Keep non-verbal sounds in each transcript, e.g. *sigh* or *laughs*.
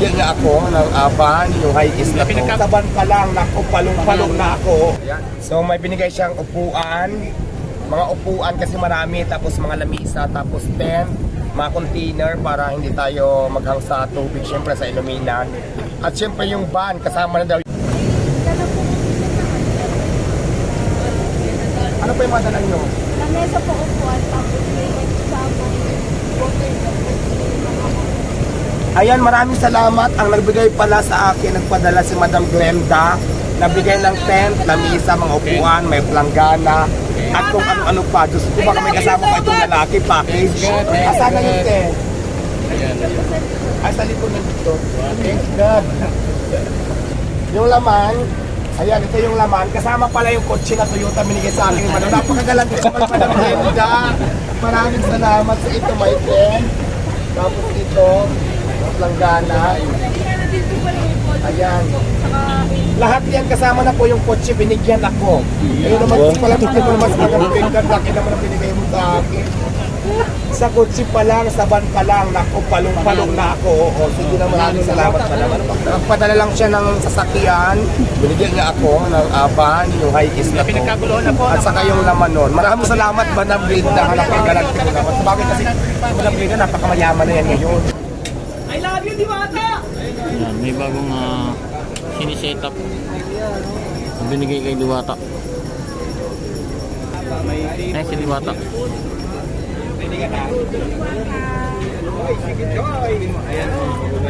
binigyan niya ako ng aban, yung high is na to. Pinagkataban pa lang, naku, palong-palong na ako. So may binigay siyang upuan, mga upuan kasi marami, tapos mga lamisa, tapos tent, mga container para hindi tayo maghang sa tubig, syempre sa Illuminan. At syempre yung van, kasama na daw. Ano pa yung mga dala nyo? Lamesa po upuan, tapos may sabong water tapos may mga Ayan, maraming salamat. Ang nagbigay pala sa akin, nagpadala si Madam Glenda. Nagbigay ng tent, lamisa, mga upuan, may planggana, at kung ano-ano pa. Diyos ko, baka may kasama pa itong lalaki package. Asan na yung tent? Ay, sa likod na dito. Thank God. Yung laman, ayan, ito yung laman. Kasama pala yung kotse na Toyota binigay sa akin. Mano, napakagalang ko Madam Glenda. Maraming salamat sa ito, my friend. Tapos ito, yung planggana. Ayan. Lahat yan kasama na po yung kotse binigyan ako. Ayun naman wow. pala ito naman sa mga pinagkat laki naman ang binigay mo sa akin. Sa kotse pa lang, sa van pa lang, naku, palong-palong na ako. Oo, sige na maraming salamat pa naman. Nagpadala lang siya ng sasakyan, binigyan niya ako ng aban, yung high is na to. At saka yung laman nun. Maraming salamat, Madam Blinda, na napagalanti ko naman. Sabagay kasi, Madam Blinda, napakamayaman na yan ngayon. Ayan, may bagong uh, siniset up na binigay kay Diwata. Ay, si Diwata.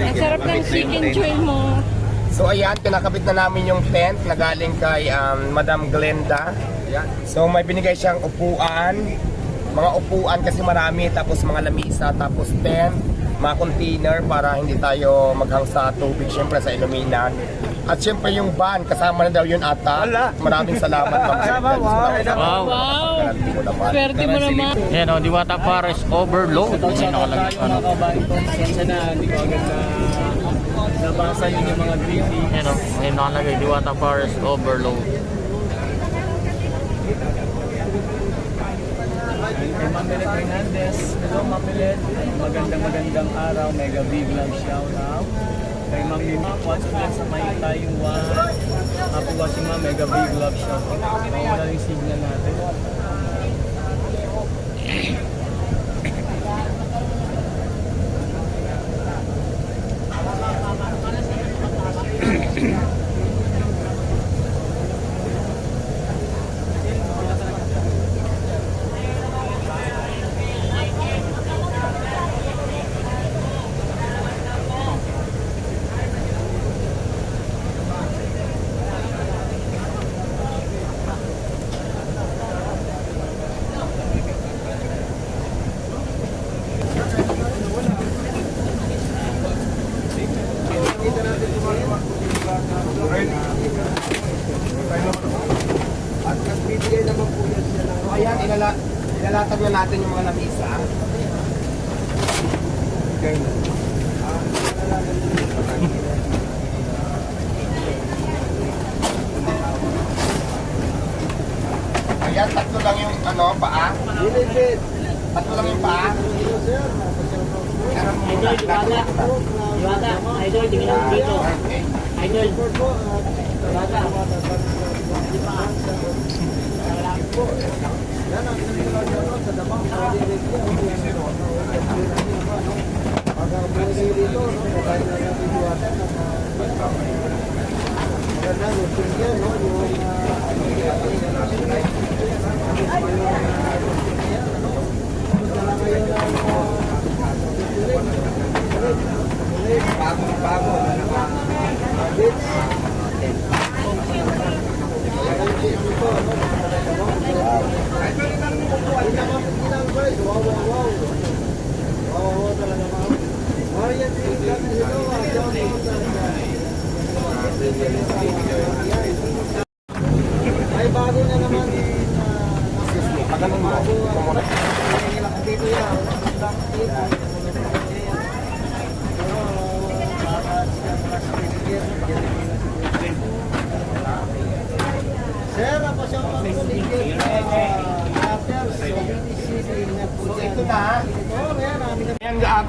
Ang sarap ng chicken joy mo. So ayan, kinakabit na namin yung tent na galing kay um, Madam Glenda. So may binigay siyang upuan, mga upuan kasi marami, tapos mga lamisa, tapos tent, mga container para hindi tayo maghang sa tubig, syempre sa Illuminan. At syempre yung van, kasama na daw yun ata. Maraming salamat. Ma'am. *laughs* Wow! Ko naman. Swerte mo naman. Ayan o, Diwata Pares Overload. Ayan nakalagay. Ano? Pasensya na, hindi ko agad na nabasa yun yung mga greeting. Ayan o, ayan nakalagay. Diwata Pares Overload. Kay Mamilet Hernandez, hello Mamilet, magandang magandang araw, mega big love shout out. Kay Ma'am Mima, watching lang sa May Taiwan. Happy watching mega big love shout out. Mawala yung signal natin. Ayan, ilala, ilalatag na natin yung mga lamisa. Okay. Ayan, tatlo lang yung ano, paa. Tatlo lang yung paa. Idol, diwata. Diwata, idol, tingnan dito. Idol. Diwata. Excuse me, pagaling mo. Kumuna. So ito na. Ayan, ah,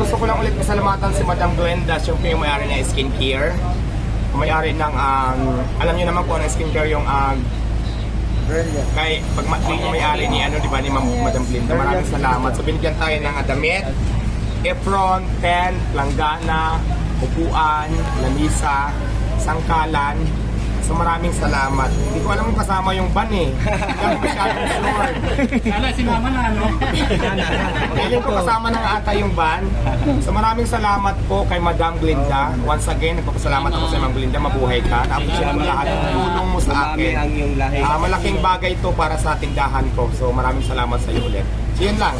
gusto ko lang ulit pasalamatan si Madam Glenda, siya po yung may-ari ng skincare. May-ari ng, um, alam niyo naman kung ano skincare yung kay pag ma- yung may-ari ni ano, di ba, ni Ma'am- Madam Glenda. Maraming salamat. So binigyan tayo ng ah, damit, apron, tent, langgana, upuan, lamisa, sangkalan. So maraming salamat. Hindi ko alam kung kasama yung ban eh. Hindi ako masyadong sure. Sana si mama na, no? Feeling ko kasama ng ata yung ban. So maraming salamat po kay Madam Glinda. Once again, nagpapasalamat ako sa Madam Glinda. Mabuhay ka. Napasya mo lahat ng tulong mo sa akin. ang iyong lahi. Ah, malaking bagay to para sa tindahan ko. So maraming salamat sa iyo ulit. So yun lang.